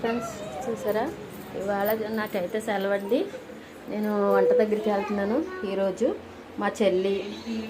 Friends చూసారా? ఇవాళ నాకైతే సెలవండి. నేను వంట దగ్గరికి వెళ్తున్నాను ఈరోజు. మా చెల్లి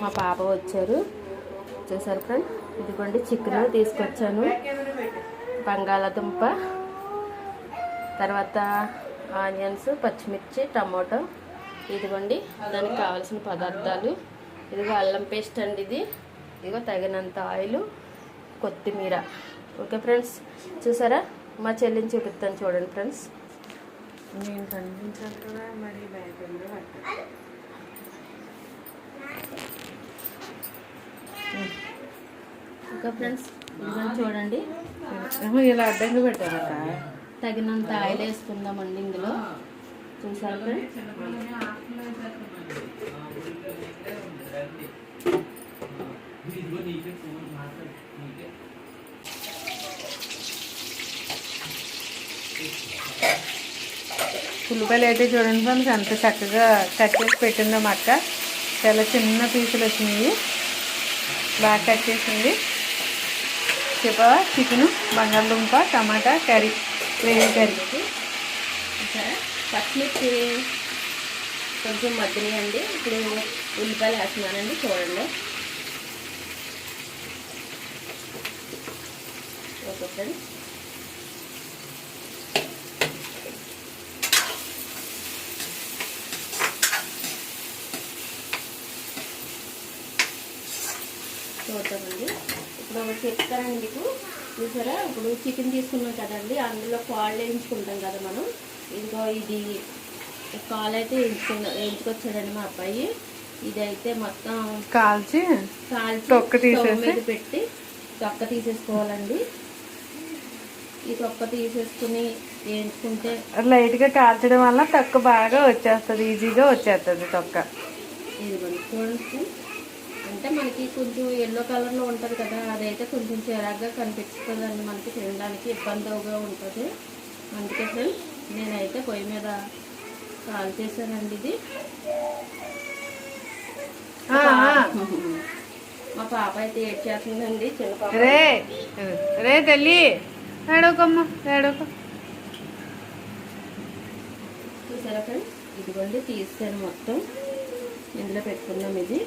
మా పాప వచ్చారు. చూసారు ఫ్రెండ్ ఇదిగోండి చికెన్ తీసుకొచ్చాను. బంగాళాదుంప తర్వాత ఆనియన్స్ పచ్చిమిర్చి టమాటో. ఇదిగోండి దానికి కావాల్సిన పదార్థాలు. ఇదిగో అల్లం పేస్ట్ అండి ఇది. ఇదిగో తగినంత ఆయిల్ కొత్తిమీర. ఓకే ఫ్రెండ్స్ చూసారా? మా చెల్లిని చూపిస్తాను చూడండి ఫ్రెండ్స్. నేను కనిపించట్లా మరి భయపడి పట్ట ఓకే ఫ్రెండ్స్ చూడండి. ఇలా అడ్డంగా పెట్టారట తగినంత ఆయిల్ వేసుకుందామండి ఇందులో. చూసారు ఫ్రెండ్స్? ఉల్లిపాయలు అయితే చూడండి ఫ్రెండ్స్ అంత చక్కగా కట్ చేసి పెట్టిందో మక్క చాలా చిన్న పీసులు వచ్చినాయి. బాగా కట్ చేసింది. చెప్ప చికెను బంగాళదుంప టమాటా కర్రీ వేరే కర్రీ. పచ్చిమిర్చి కొంచెం మగ్గినాయండి. ఇప్పుడు ఉల్లిపాయలు వేస్తున్నానండి చూడండి. Okay friends. చూద్దామండి ఇప్పుడు ఒకటి చెప్తానండి మీకు. చూసారా? ఇప్పుడు చికెన్ తీసుకున్నాం కదండి. అందులో కాళ్ళు వేయించుకుంటాం కదా మనం. ఇదిగో ఇది కాలు అయితే వేయించుకున్నా వేయించుకొచ్చాడండి మా అబ్బాయి. ఇదైతే మొత్తం కాల్చి కాల్చి తొక్క తీసేసి? స్టవ్ మీద పెట్టి తొక్క తీసేసుకోవాలండి. ఈ తొక్క తీసేసుకుని వేయించుకుంటే లైట్గా కాల్చడం వల్ల తొక్క బాగా వచ్చేస్తుంది. ఈజీగా వచ్చేస్తుంది తొక్క. ఇదిగోండి చూడండి. అంటే మనకి కొంచెం ఎల్లో కలర్లో ఉంటుంది కదా అదైతే కొంచెం చిరాగ్గా కనిపిస్తుంది అండి మనకి తినడానికి ఇబ్బందిగా ఉంటుంది. అందుకే ఫ్రెండ్స్ నేనైతే పొయ్యి మీద కాల్ చేశానండి ఇది. మా పాప అయితే ఏడ్ చేస్తుందండి చిన్న పాప. రే రే తల్లి చూసారా ఫ్రెండ్స్ ఇదిగోండి తీసాను మొత్తం. ఇందులో పెట్టుకున్నాం ఇది.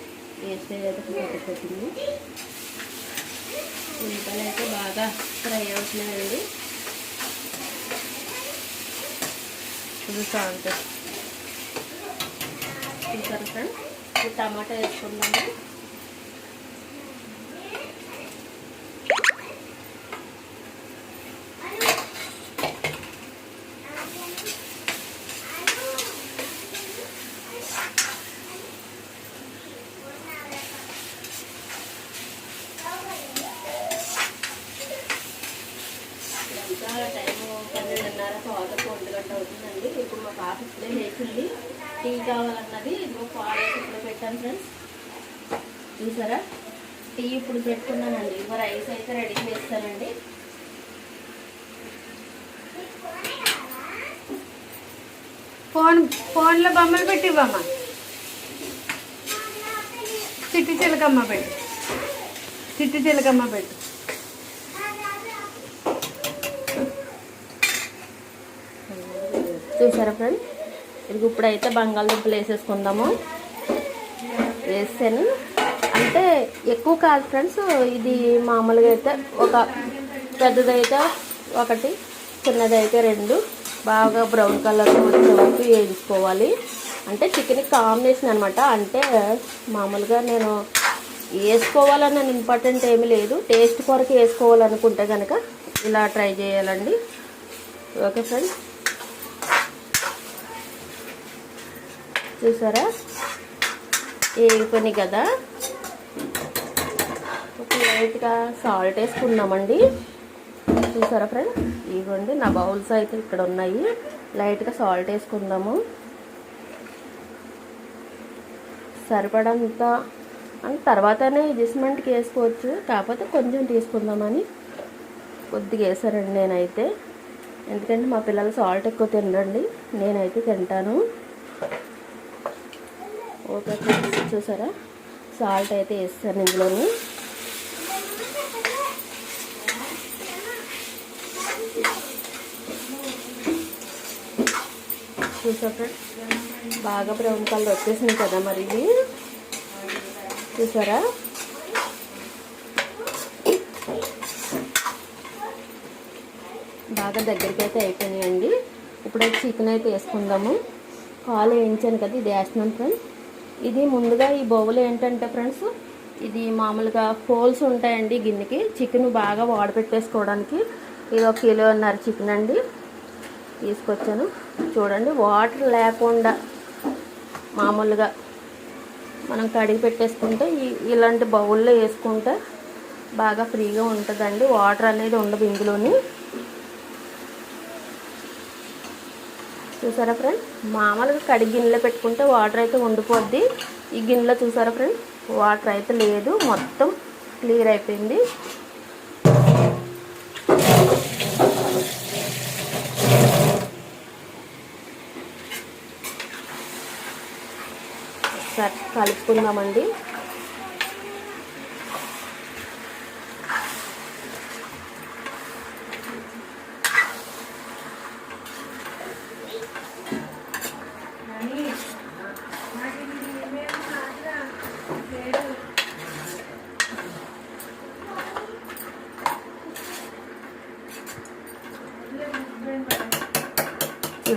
వేస్తే అయితే పెట్టింది ఉల్లిపాయలు అయితే బాగా ఫ్రై అవుతున్నాయండి చూస్తా అంతే చూసారా ఫ్రెండ్స్? టమాటా వేసుకున్నాము ఇంకా టైము పన్నెండున్నర తర్వాత ఒంటి గంట అవుతుందండి ఇప్పుడు మా పాప ఇప్పుడే లేచింది టీ కావాలన్నది ఇదిగో పాలు ఇప్పుడు పెట్టాను ఫ్రెండ్స్. చూసారా? టీ ఇప్పుడు పెట్టుకున్నానండి. ఇవ్వ రైస్ అయితే రెడీ చేస్తానండి. ఫోన్ ఫోన్లో బొమ్మలు పెట్టి ఇవ్వమ్మ చిట్టి చిలకమ్మ పెట్టు. చిట్టి చిలకమ్మ పెట్టు. చూసారా ఫ్రెండ్స్? ఇది ఇప్పుడైతే బంగాళదుంపలు వేసేసుకుందాము. వేసాను. అంటే ఎక్కువ కాదు ఫ్రెండ్స్ ఇది మామూలుగా అయితే ఒక పెద్దదైతే ఒకటి చిన్నదైతే రెండు. బాగా బ్రౌన్ కలర్ వచ్చే వరకు వేయించుకోవాలి. అంటే చికెన్ కాంబినేషన్ అనమాట అంటే మామూలుగా నేను వేసుకోవాలని ఇంపార్టెంట్ ఏమీ లేదు. టేస్ట్ కొరకు వేసుకోవాలనుకుంటే కనుక ఇలా ట్రై చేయాలండి. Okay friends. చూసారా? ఏగిపోయినాయి కదా? ఒక లైట్గా సాల్ట్ వేసుకున్నామండి చూసారా ఫ్రెండ్ ఇవ్వండి నా బౌల్స్ అయితే ఇక్కడ ఉన్నాయి. లైట్గా సాల్ట్ వేసుకుందాము. సరిపడంత అని తర్వాతనే అడ్జస్ట్మెంట్కి వేసుకోవచ్చు. కాకపోతే కొంచెం తీసుకుందామని కొద్దిగా వేసారండి నేనైతే. ఎందుకంటే మా పిల్లలు సాల్ట్ ఎక్కువ తినరండి. నేనైతే తింటాను. ఓకే ఫ్రెండ్స్ చూసారా? సాల్ట్ అయితే వేస్తాను ఇందులోని. చూసా ఫ్రెండ్స్ బాగా బ్రౌన్ కలర్ వచ్చేసింది కదా మరి ఇది. చూసారా? బాగా దగ్గరికి అయితే అయిపోయినాయండి. ఇప్పుడు చికెన్ అయితే వేసుకుందాము. కాలు వేయించాను కదా ఇది వేస్తున్నాను ఫ్రెండ్స్ ఇది ముందుగా ఈ బౌల్ ఏంటంటే ఫ్రెండ్స్ ఇది మామూలుగా హోల్స్ ఉంటాయండి గిన్నెకి. చికెన్ బాగా వాడపెట్టేసుకోవడానికి ఇది ఒక కిలోన్నర చికెన్ అండి. తీసుకొచ్చాను. చూడండి వాటర్ లేకుండా మామూలుగా మనం కడిగి పెట్టేసుకుంటే ఇలాంటి బౌల్లో వేసుకుంటే బాగా ఫ్రీగా ఉంటుందండి. వాటర్ అనేది ఉండదు ఇందులోని. చూసారా ఫ్రెండ్ మామూలుగా కడిగి గిన్నెలో పెట్టుకుంటే వాటర్ అయితే ఉండిపోద్ది. ఈ గిన్నెలో చూసారా ఫ్రెండ్ వాటర్ అయితే లేదు. మొత్తం క్లియర్ అయిపోయింది. ఒకసారి కలుపుకుందామండి.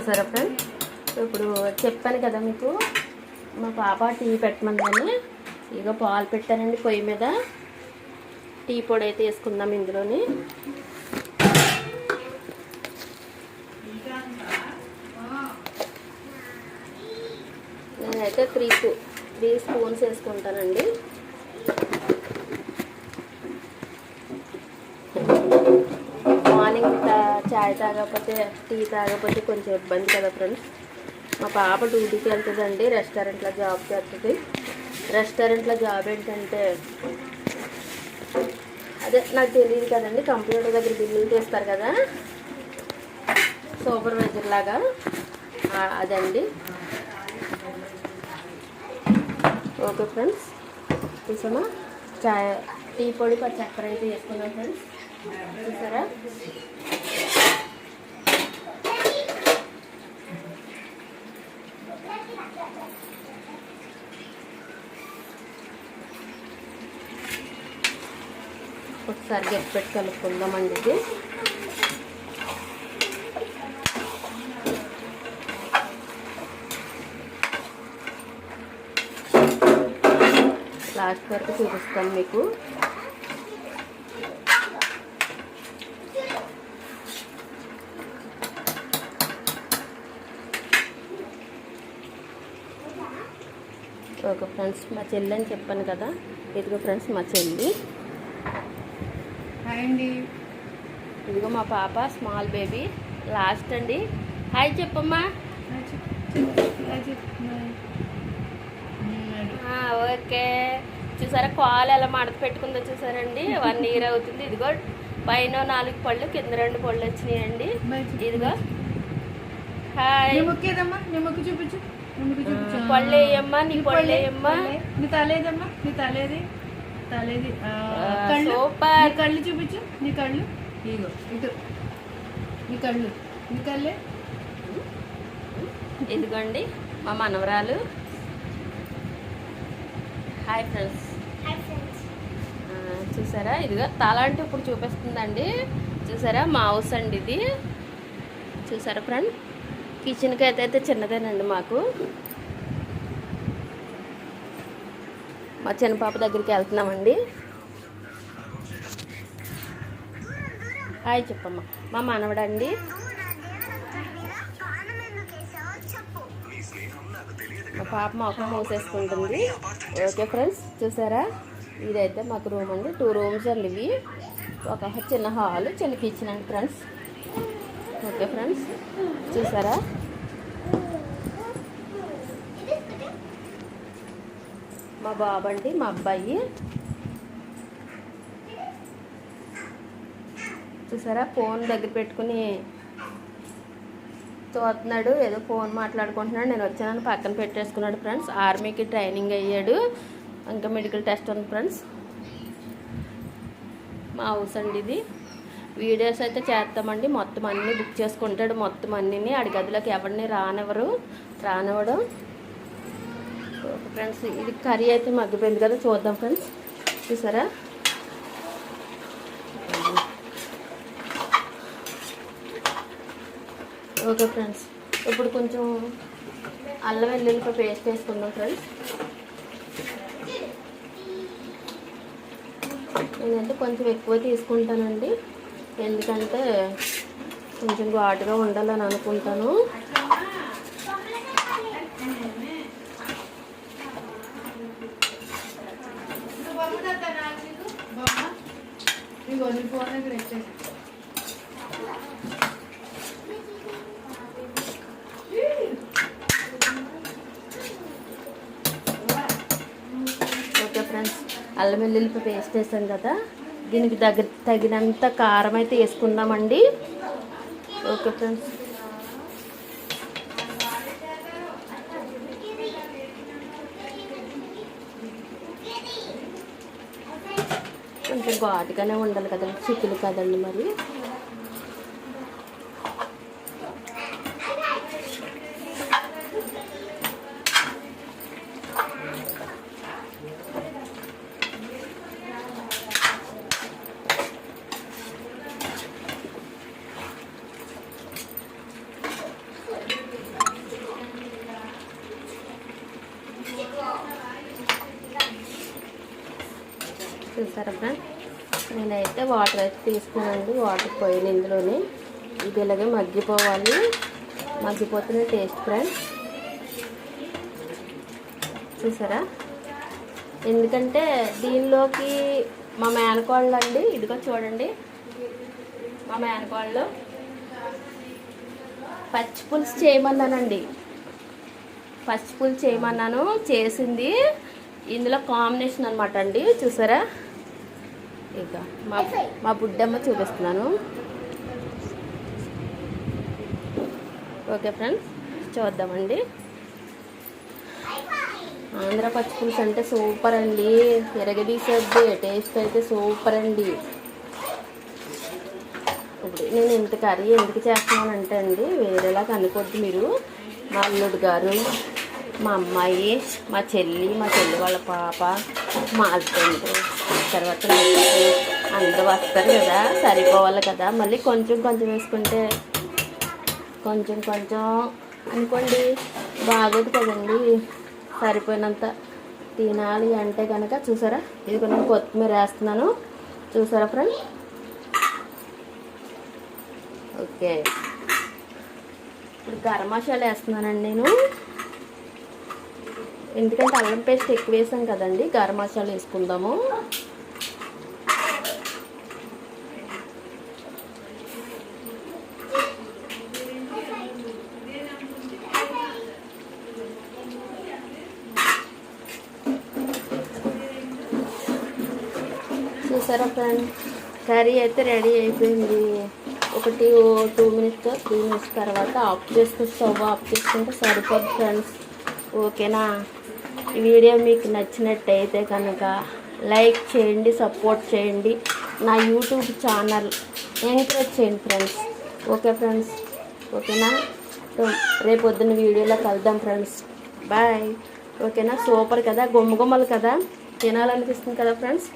చూసారా ఫ్రెండ్ ఇప్పుడు చెప్పాను కదా మీకు మా పాప టీ పెట్టమందని. ఇక పాలు పెట్టానండి పొయ్యి మీద. టీ పొడి అయితే వేసుకుందాం ఇందులోని. నేనైతే త్రీ స్పూ త్రీ స్పూన్స్ వేసుకుంటానండి. చాయ్ తాగకపోతే టీ తాగకపోతే కొంచెం ఇబ్బంది కదా ఫ్రెండ్స్ మా పాప డ్యూటీకి వెళ్తుందండి రెస్టారెంట్లో జాబ్ చేస్తుంది. రెస్టారెంట్లో జాబ్ ఏంటంటే అదే నాకు తెలియదు కదండి కంప్యూటర్ దగ్గర బిల్లులు తీస్తారు కదా. సూపర్వైజర్ లాగా అదండి. ఓకే ఫ్రెండ్స్ చూసామా? చాయ్ టీ పొడి పచ్చి చక్కెర అయితే వేసుకున్నాం ఫ్రెండ్స్ చూసారా? ఒకసారి గట్టిపెట్టి కలుపుకుందామండి ఇది. లాస్ట్ వరకు చూపిస్తాను మీకు. ఓకే ఫ్రెండ్స్ మా చెల్లి అని చెప్పాను కదా. ఇదిగో ఫ్రెండ్స్ మా చెల్లి. హాయ్ అండి. ఇదిగో మా పాప స్మాల్ బేబీ. లాస్ట్ అండి. హాయ్ చెప్పమ్మా. ఓకే. చూసారా కాలు ఎలా మడత పెట్టుకుందో చూసారండి. వన్ ఇయర్ అవుతుంది. ఇదిగో పైన నాలుగు పళ్ళు కింద రెండు పళ్ళు వచ్చినాయండి. ఇదిగో. హాయ్. చూపించు. పళ్ళు వేయమ్మా, నీ పళ్ళు వేయమ్మా. నీ తలేదమ్మా నీ తలేది తలేది కళ్ళు? సూపర్. కళ్ళు చూపించు. నీ కళ్ళు? ఇగో ఇటు. నీ కళ్ళు. నీ కళ్ళే? ఇదిగోండి మా మనవరాలు. హాయ్ ఫ్రెండ్స్ చూసారా? ఇదిగో తల అంటే ఇప్పుడు చూపిస్తుందండి. చూసారా? మా హౌస్ అండి ఇది. చూసారా ఫ్రెండ్ కిచెన్కి అయితే అయితే చిన్నదేనండి మాకు. మా చిన్న పాప దగ్గరికి వెళ్తున్నామండి. హాయ్ చెప్పమ్మా. మా మనవడండి. మా పాప మొక్క మూసేసుకుంటుంది. ఓకే ఫ్రెండ్స్ చూసారా? ఇదైతే మాకు రూమ్ అండి. టూ రూమ్స్ అండి ఇవి. ఒక చిన్న హాల్ చిన్న కిచెన్ అండి ఫ్రెండ్స్. ఓకే ఫ్రెండ్స్ చూసారా? మా బాబు అండి మా అబ్బాయి. చూసారా? ఫోన్ దగ్గర పెట్టుకుని చూస్తున్నాడు ఏదో ఫోన్ మాట్లాడుకుంటున్నాడు. నేను వచ్చానని పక్కన పెట్టేసుకున్నాడు ఫ్రెండ్స్. ఆర్మీకి ట్రైనింగ్ అయ్యాడు. ఇంకా మెడికల్ టెస్ట్ ఉంది ఫ్రెండ్స్. మా హౌస్ అండి ఇది. వీడియోస్ అయితే చేస్తామండి. మొత్తం అన్నీ బుక్ చేసుకుంటాడు. మొత్తం అన్నీ అడిగదిలోకి ఎవరిని రానివ్వరు. రానివ్వడం. ఫ్రెండ్స్ ఇది కర్రీ అయితే మగ్గిపోయింది కదా చూద్దాం ఫ్రెండ్స్. చూసారా? ఓకే ఫ్రెండ్స్ ఇప్పుడు కొంచెం అల్లం వెల్లుల్లిపై పేస్ట్ వేసుకుందాం ఫ్రెండ్స్. నేనైతే కొంచెం ఎక్కువ తీసుకుంటానండి. ఎందుకంటే కొంచెం ఘాటుగా ఉండాలని అనుకుంటాను. ఇగో నీ ఫోన్ దగ్గర ఓకే ఫ్రెండ్స్ అల్లం వెల్లుల్లిపై పేస్ట్ వేసాం కదా దీనికి దగ్గర తగినంత కారం అయితే వేసుకుందామండి. Okay friends. కొంచెం ఘాటుగానే ఉండాలి కదండి చిక్కులు కదండి మరి. చూసారా ఫ్రెండ్స్? నేనైతే వాటర్ అయితే తీసుకున్నానండి. వాటర్ పోయిన ఇందులోనే. ఇది ఇలాగే మగ్గిపోవాలి. మగ్గిపోతున్నాయి టేస్ట్ ఫ్రెండ్స్. చూసారా? ఎందుకంటే దీనిలోకి మా మేనకోళ్ళు అండి ఇదిగో చూడండి. మా మేనకోళ్ళు పచ్చి పులుసు చేయమన్నానండి. పచ్చి పులుసు చేయమన్నాను చేసింది. ఇందులో కాంబినేషన్ అనమాట అండి. చూసారా? ఇక మా మా బుడ్డమ్మ చూపిస్తున్నాను. ఓకే ఫ్రెండ్స్ చూద్దామండి. ఆంధ్ర పచ్చి పులుసు అంటే సూపర్ అండి. ఎరగదీసేది టేస్ట్ అయితే సూపర్ అండి. ఇప్పుడు నేను ఇంత కర్రీ ఎందుకు చేస్తున్నానంటే అండి వేరేలాగా అనుకోద్దు మీరు. మా అల్లుడు గారు మా అమ్మాయి మా చెల్లి మా చెల్లి వాళ్ళ పాప మా హస్బెండ్ తర్వాత నాకు అందరూ వస్తారు కదా సరిపోవాలి కదా. మళ్ళీ కొంచెం కొంచెం వేసుకుంటే కొంచెం కొంచెం అనుకోండి బాగోదు కదండి. సరిపోయినంత తినాలి అంటే కనుక చూసారా? ఇది కొంచెం కొత్తిమీర వేస్తున్నాను. చూసారా ఫ్రెండ్ ఓకే. ఇప్పుడు గరం మసాలా వేస్తున్నానండి నేను. ఎందుకంటే అల్లం పేస్ట్ ఎక్కువ వేసాం కదండి గరం మసాలా వేసుకుందాము. చూసారా ఫ్రెండ్ కర్రీ అయితే రెడీ అయిపోయింది. ఒకటి టూ మినిట్స్ త్రీ మినిట్స్ తర్వాత ఆఫ్ చేసుకుని స్టవ్ ఆఫ్ చేసుకుంటే సరిపోద్ది ఫ్రెండ్స్. ఓకేనా? ఈ వీడియో మీకు నచ్చినట్టయితే కనుక లైక్ చేయండి సపోర్ట్ చేయండి. నా యూట్యూబ్ ఛానల్ ఎంకరేజ్ చేయండి ఫ్రెండ్స్. Okay friends. ఓకేనా? రేపు పొద్దున్న వీడియోలో కలుద్దాం ఫ్రెండ్స్. బాయ్. ఓకేనా? సూపర్ కదా? గుమ్మగుమ్మలు కదా? తినాలనిపిస్తుంది కదా ఫ్రెండ్స్?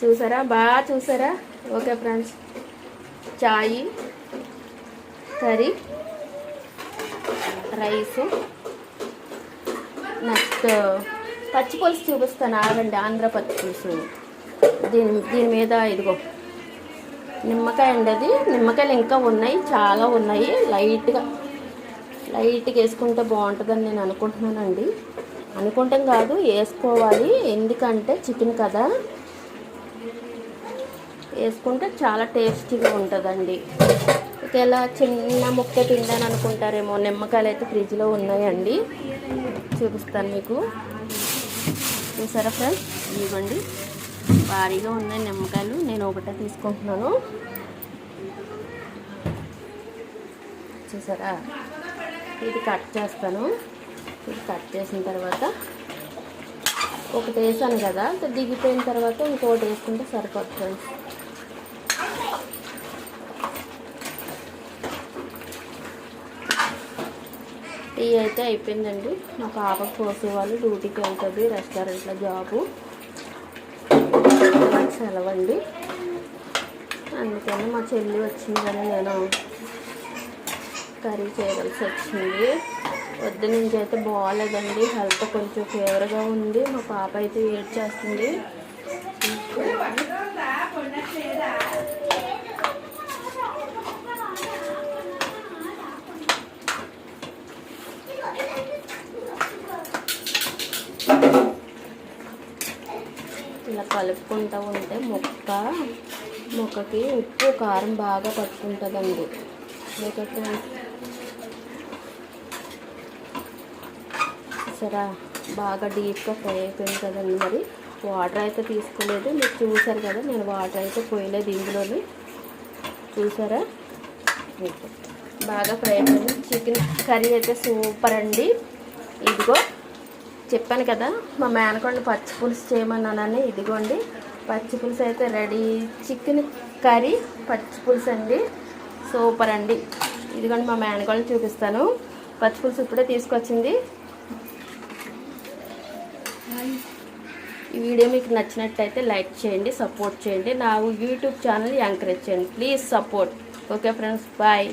చూసారా? బాగా చూసారా? Okay friends. చాయి కర్రీ రైసు. నెక్స్ట్ పచ్చి పులుసు చూపిస్తాను ఆగండి ఆంధ్ర పచ్చి పులుసు. దీని దీని మీద ఇదిగో నిమ్మకాయ అండి అది. నిమ్మకాయలు ఇంకా ఉన్నాయి చాలా ఉన్నాయి. లైట్గా లైట్గా వేసుకుంటే బాగుంటుందని నేను అనుకుంటున్నానండి. అనుకుంటాం కాదు వేసుకోవాలి. ఎందుకంటే చికెన్ కదా. వేసుకుంటే చాలా టేస్టీగా ఉంటుందండి. ఒకవేళ చిన్న ముక్క తిందని అనుకుంటారేమో నిమ్మకాయలు అయితే ఫ్రిడ్జ్లో ఉన్నాయండి. చూపిస్తాను మీకు. చూసారా ఫ్రెండ్స్? ఇవ్వండి భారీగా ఉన్నాయి నిమ్మకాయలు. నేను ఒకటే తీసుకుంటున్నాను. చూసారా? ఇది కట్ చేస్తాను. ఇది కట్ చేసిన తర్వాత ఒకటి వేసాను కదా దిగిపోయిన తర్వాత ఇంకోటి వేసుకుంటే సరిపోతుంది టీ అయితే అయిపోయిందండి. మా పాపకు పోసేవాళ్ళు డ్యూటీకి వెళ్తుంది రెస్టారెంట్లో జాబు. నాకు సెలవండి అందుకని మా చెల్లి వచ్చిందని నేను కర్రీ చేయవలసి వచ్చింది. వద్దు నుంచి అయితే బాగాలేదండి. హెల్త్ కొంచెం ఫీవర్గా ఉంది. మా పాప అయితే ఏడ్ చేస్తుంది ఇలా కలుపుకుంటూ ఉంటే మొక్క మొక్కకి ఉప్పు కారం బాగా పట్టుకుంటుందండి. లేకపోతే సరే బాగా డీప్గా ఫ్రై అయిపోయింది కదండి మరి. వాటర్ అయితే తీసుకోలేదు. మీరు చూసారు కదా నేను వాటర్ అయితే పోయలేదు ఇందులోని. చూసారా? బాగా ఫ్రై అయిపోయింది. చికెన్ కర్రీ అయితే సూపర్ అండి. ఇదిగో చెప్పాను కదా మా మేనకొండ పచ్చి పులుసు చేయమన్నానని. ఇదిగోండి పచ్చి పులుసు అయితే రెడీ. చికెన్ కర్రీ పచ్చి పులుసు అండి. సూపర్ అండి. ఇదిగోండి మా మేనకోళ్ళని చూపిస్తాను. పచ్చి పులుసు ఇప్పుడే తీసుకొచ్చింది. ఈ వీడియో మీకు నచ్చినట్లయితే లైక్ చేయండి సపోర్ట్ చేయండి. నా యూట్యూబ్ ఛానల్ ఎంకరేజ్ చేయండి. Please support. Okay friends bye.